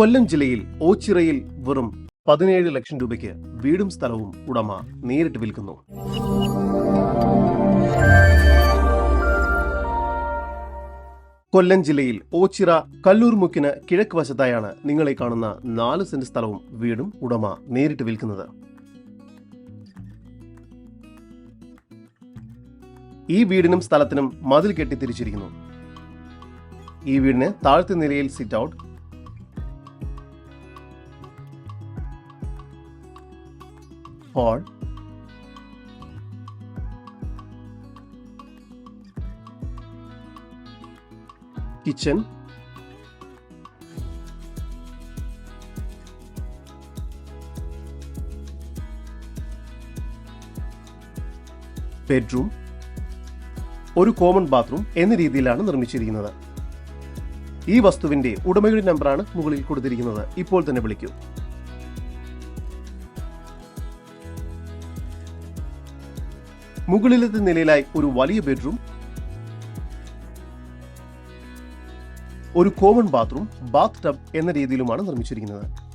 കൊല്ലം ജില്ലയിൽ ഓച്ചിറയിൽ വെറും പതിനേഴ് ലക്ഷം രൂപയ്ക്ക് വീടും സ്ഥലവും ഉടമ നേരിട്ട് വിൽക്കുന്നു. കൊല്ലം ജില്ലയിൽ ഓച്ചിറ കല്ലൂർ മുക്കിന് കിഴക്ക് വശത്തായാണ് നിങ്ങളെ കാണുന്ന നാല് സെന്റ് സ്ഥലവും വീടും ഉടമ നേരിട്ട് വിൽക്കുന്നത്. ഈ വീടിനും സ്ഥലത്തിനും മതിൽ കെട്ടി തിരിച്ചിരിക്കുന്നു. ഈ വീടിന് താഴത്തെ നിലയിൽ sit out hall kitchen bedroom ഒരു കോമൺ ബാത്റൂം എന്ന രീതിയിലാണ് നിർമ്മിച്ചിരിക്കുന്നത്. ഈ വസ്തുവിന്റെ ഉടമയുടെ നമ്പറാണ് മുകളിൽ കൊടുത്തിരിക്കുന്നത്. ഇപ്പോൾ തന്നെ വിളിക്കൂ. മുകളിലത്തെ നിലയിലായി ഒരു വലിയ ബെഡ്റൂം ഒരു കോമൺ ബാത്റൂം ബാത്ത് ടബ് എന്ന രീതിയിലുമാണ് നിർമ്മിച്ചിരിക്കുന്നത്.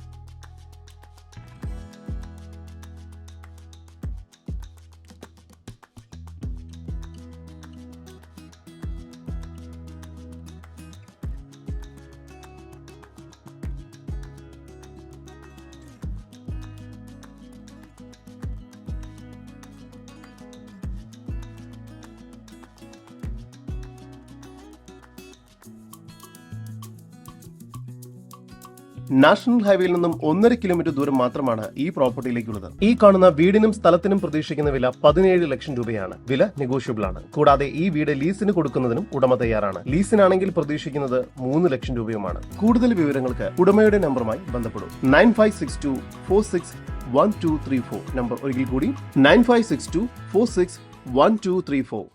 നാഷണൽ ഹൈവേയിൽ നിന്നും ഒന്നര കിലോമീറ്റർ ദൂരം മാത്രമാണ് ഈ പ്രോപ്പർട്ടിയിലേക്കുള്ളത്. ഈ കാണുന്ന വീടിനും സ്ഥലത്തിനും പ്രതീക്ഷിക്കുന്ന വില പതിനേഴ് ലക്ഷം രൂപയാണ്. വില നെഗോഷ്യബിൾ ആണ് കൂടാതെ ഈ വീട് ലീസിന് കൊടുക്കുന്നതിനും ഉടമ തയ്യാറാണ്. ലീസിനാണെങ്കിൽ പ്രതീക്ഷിക്കുന്നത് മൂന്ന് ലക്ഷം രൂപയുമാണ്. കൂടുതൽ വിവരങ്ങൾക്ക് ഉടമയുടെ നമ്പറുമായി ബന്ധപ്പെടും. Nine five six two four six one two three four. Number ഒരിക്കൽ കൂടി. Nine five six two four six one two three four.